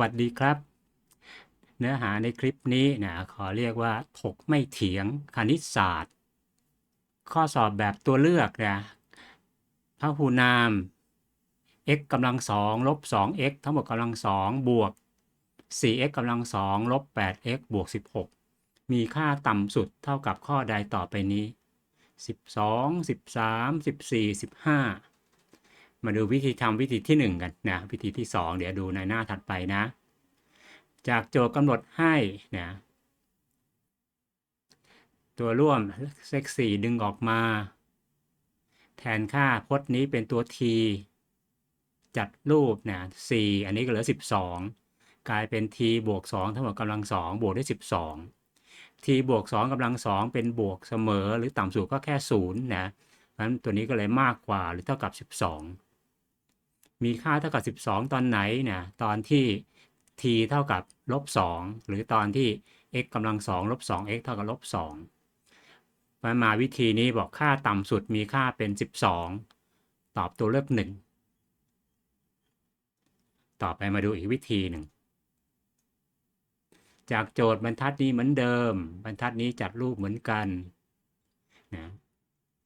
วัสดีครับ เนื้อหาในคลิปนี้นะขอเรียกว่าถกไม่เถียงคณิตศาสตร์ ข้อสอบแบบตัวเลือกนะพหูนาม x กำลังสองลบ 2x ทั้งหมดกำลังสองบวก 4x กำลังสองลบ 8x บวก 16 มีค่าต่ำสุดเท่ากับข้อใดต่อไปนี้ 12 13 14 15 มาดูวิธีทำวิธีที่ 1 กันนะวิธีที่ 2 เดี๋ยวดูในหน้าถัดไปนะ จากโจทย์กำหนดให้นะตัวร่วมเลข4ดึงออกมา แทนค่าพจน์นี้เป็นตัว t จัดรูปนะ4อันนี้ก็เหลือ 12 กลายเป็น t บวก2ทั้งหมดกำลัง 2 บวกด้วย 12 t บวก2กำลัง 2 เป็นบวกเสมอ หรือต่ำสุดก็แค่0นะเพราะฉะนั้นตัวนี้ก็เลยมากกว่าหรือเท่ากับ 12 มีค่าเท่ากับ 12 ตอนไหนเนะตอนที่ t เท่ากับลบ2หรือตอนที่ x กำลัง2ลบ 2x เท่ากับลบ2มามาวิธีนี้บอกค่าต่ำสุดมีค่าเป็น 12 ตอบตัวเลือก 1 ต่อไปมาดูอีกวิธีหนึ่งจากโจทย์บรรทัดนี้เหมือนเดิม บรรทัดนี้จัดรูปเหมือนกันนะ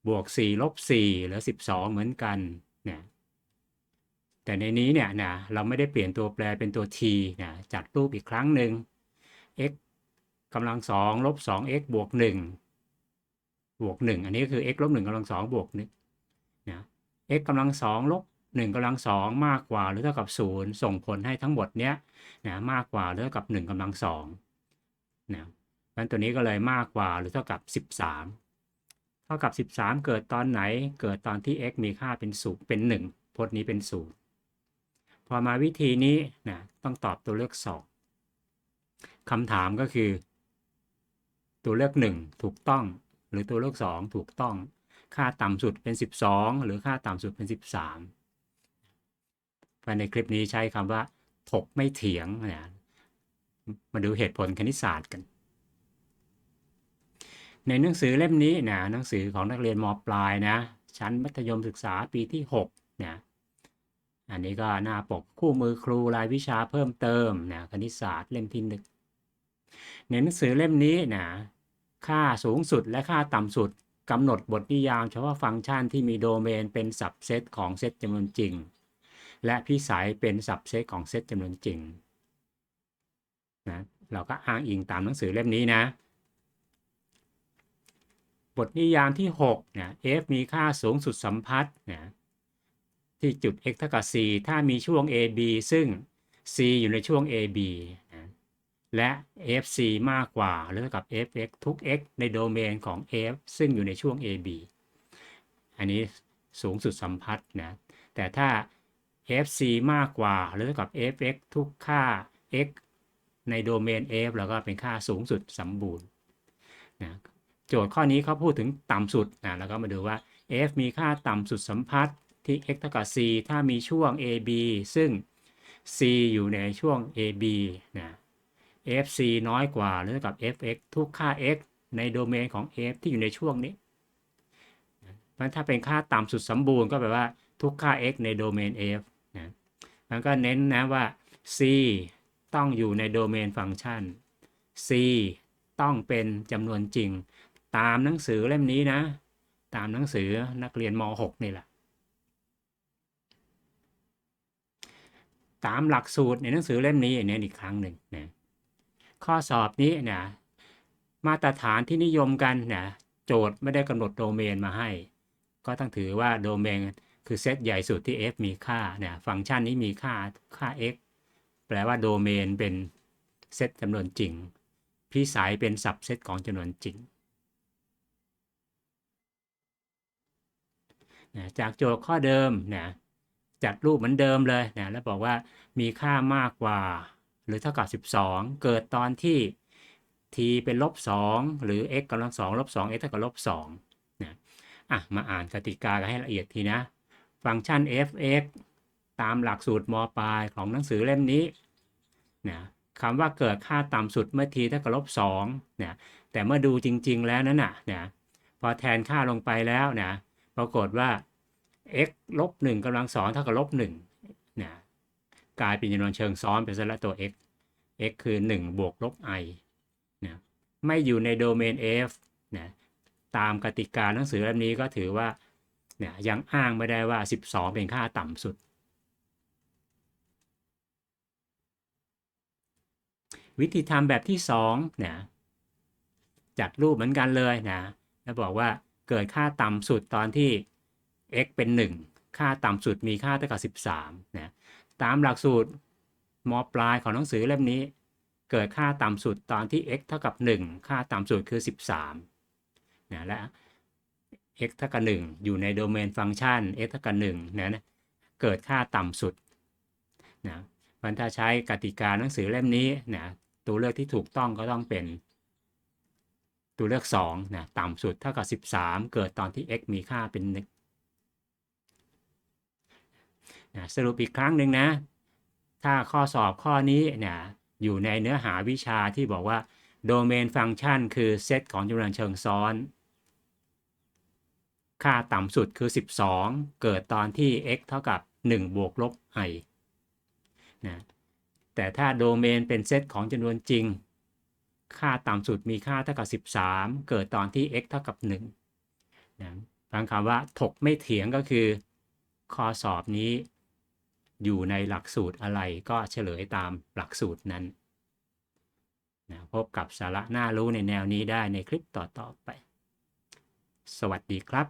บวก 4 ลบ 4 เหลือ 12 เหมือนกันเนะ แต่ในนี้เนี่ยนะเราไม่ได้เปลี่ยนตัวแปรเป็นตัว t นะจัดรูปอีกครั้งหนึ่ง x กำลัง2ลบ 2x บวก1บวก1อันนี้ก็คือ x ลบ1กำลัง2บวก1นะ x กำลัง2ลบ1กำลัง2มากกว่าหรือเท่ากับ0ส่งผลให้ทั้งหมดเนี้ยนะมากกว่าหรือเท่ากับ1กำลัง2นะมันตัวนี้ก็เลยมากกว่าหรือเท่ากับ13เท่ากับ 13 เกิดตอนไหน เกิดตอนที่ x มีค่าเป็นศูนย์เป็น 1พจน์นี้เป็น0 พอมาวิธีนี้นะต้องตอบตัวเลือก 2คำถามก็คือ ตัวเลือก 1 ถูกต้อง หรือตัวเลือก 2 ถูกต้อง ค่าต่ำสุดเป็น 12 หรือค่าต่ำสุดเป็น 13ไปในคลิปนี้ใช้คำว่า ถกไม่เถียงนะมาดูเหตุผลคณิตศาสตร์กัน ในหนังสือเล่มนี้นะหนังสือของนักเรียนมปลายนะ ชั้นมัธยมศึกษาปีที่6นะ อันนี้ก็หน้าปกคู่มือครูรายวิชาเพิ่มเติมนะคณิตศาสตร์เล่มที่หนึ่งในหนังสือเล่มนี้นะค่าสูงสุดและค่าต่ำสุดกำหนดบทนิยามเฉพาะฟังก์ชันที่มีโดเมนเป็นสับเซตของเซตจำนวนจริง และพิสัยเป็นสับเซตของเซตจำนวนจริงนะเราก็อ้างอิงตามหนังสือเล่มนี้นะ บทนิยามที่6เนี่ย f มีค่าสูงสุดสัมพัทธ์นะ ที่จุด x เท่ากับ c ถ้ามีช่วง ab ซึ่ง c อยู่ในช่วง ab นะและ fc มากกว่าหรือเท่ากับ fx ทุก x ในโดเมนของ f ซึ่งอยู่ในช่วง ab อันนี้สูงสุดสัมพัทธ์นะ แต่ถ้า fc มากกว่าหรือเท่ากับ fx ทุกค่า x ในโดเมน f แล้วก็เป็นค่าสูงสุดสมบูรณ์นะโจทย์ข้อนี้เขาพูดถึงต่ำสุดนะแล้วก็มาดูว่า f มีค่าต่ำสุดสัมพัทธ์ ที่ x เท่ากับ c ถ้ามีช่วง ab ซึ่ง c อยู่ในช่วง ab นะ fc น้อยกว่าหรือเท่ากับ fx ทุกค่า x ในโดเมนของ f ที่อยู่ในช่วงนี้เพราะถ้าเป็นค่าต่ำสุดสมบูรณ์ก็แปลว่าทุกค่า x ในโดเมน f นะมันก็เน้นนะว่า c ต้องอยู่ในโดเมนฟังก์ชัน c ต้องเป็นจำนวนจริง ตามหนังสือเล่มนี้นะ ตามหนังสือนักเรียนม .6 นี่แหละ ตามหลักสูตรในหนังสือเล่มนี้เนี่ยอีกครั้งหนึ่งนะข้อสอบนี้นะมาตรฐานที่นิยมกันนะโจทย์ไม่ได้กำหนดโดเมนมาให้ ก็ต้องถือว่าโดเมนคือเซตใหญ่สุดที่ f มีค่าเนี่ยฟังก์ชันนี้มีค่าค่า x แปลว่าโดเมนเป็นเซตจำนวนจริง พิสัยเป็นสับเซตของจำนวนจริงนะจากโจทย์ข้อเดิมนะ จัดรูปเหมือนเดิมเลยนะแล้วบอกว่ามีค่ามากกว่า หรือเท่ากับ 12 เกิดตอนที่ t เป็นลบ 2 หรือ x กำลัง2ลบ2 x เท่ากับลบ2นะอะมาอ่านกติกากันให้ละเอียดทีนะ ฟังก์ชัน f(x) ตามหลักสูตรมปลายของหนังสือเล่มนี้นะคำว่าเกิดค่าต่ำสุดเมื่อ t เท่ากับลบ2นะแต่เมื่อดูจริง ๆ แล้วนั้นนะนะพอแทนค่าลงไปแล้วนะปรากฏว่า x ลบ1กำลัง2เท่ากับลบ1นะกลายเป็นจำนวนเชิงซ้อนเป็นซะแล้วตัว x x คือ 1 บวกลบ i นะไม่อยู่ในโดเมน f นะตามกติกาหนังสือเล่มนี้ก็ถือว่าเนี่ยยังอ้างไม่ได้ว่า 12 เป็นค่าต่ำสุด วิธีทำแบบที่2นะจัดรูปเหมือนกันเลยนะแล้วบอกว่าเกิดค่าต่ำสุดตอนที่ x เป็น 1 ค่าต่ำสุดมีค่าเท่ากับ 13นะตามหลักสูตรมปลายของหนังสือเล่มนี้ เกิดค่าต่ำสุดตอนที่ x เท่ากับ 1 ค่าต่ำสุดคือ 13นะและ x เท่ากับ 1 อยู่ในโดเมนฟังก์ชัน x เท่ากับ1นะเกิดค่าต่ำสุดนะมันถ้าใช้กติกาหนังสือเล่มนี้นะตัวเลือกที่ถูกต้องก็ต้องเป็น ตัวเลือก2นะต่ำสุดเท่ากับ 13 เกิดตอนที่ x มีค่าเป็น1 นะสรุปอีกครั้งหนึ่งนะ ถ้าข้อสอบข้อนี้นะอยู่ในเนื้อหาวิชาที่บอกว่าโดเมนฟังก์ชันคือเซตของจำนวนเชิงซ้อน ค่าต่ำสุดคือ 12 เกิดตอนที่ x เท่ากับ 1 บวกลบ i นะแต่ถ้าโดเมนเป็นเซตของจำนวนจริง ค่าต่ำสุดมีค่าเท่ากับ 13 เกิดตอนที่ x เท่ากับ1นะฟังคำว่าถกไม่เถียงก็คือ ข้อสอบนี้ อยู่ในหลักสูตรอะไรก็เฉลยตามหลักสูตรนั้นนะพบกับสาระน่ารู้ในแนวนี้ได้ในคลิปต่อๆไป สวัสดีครับ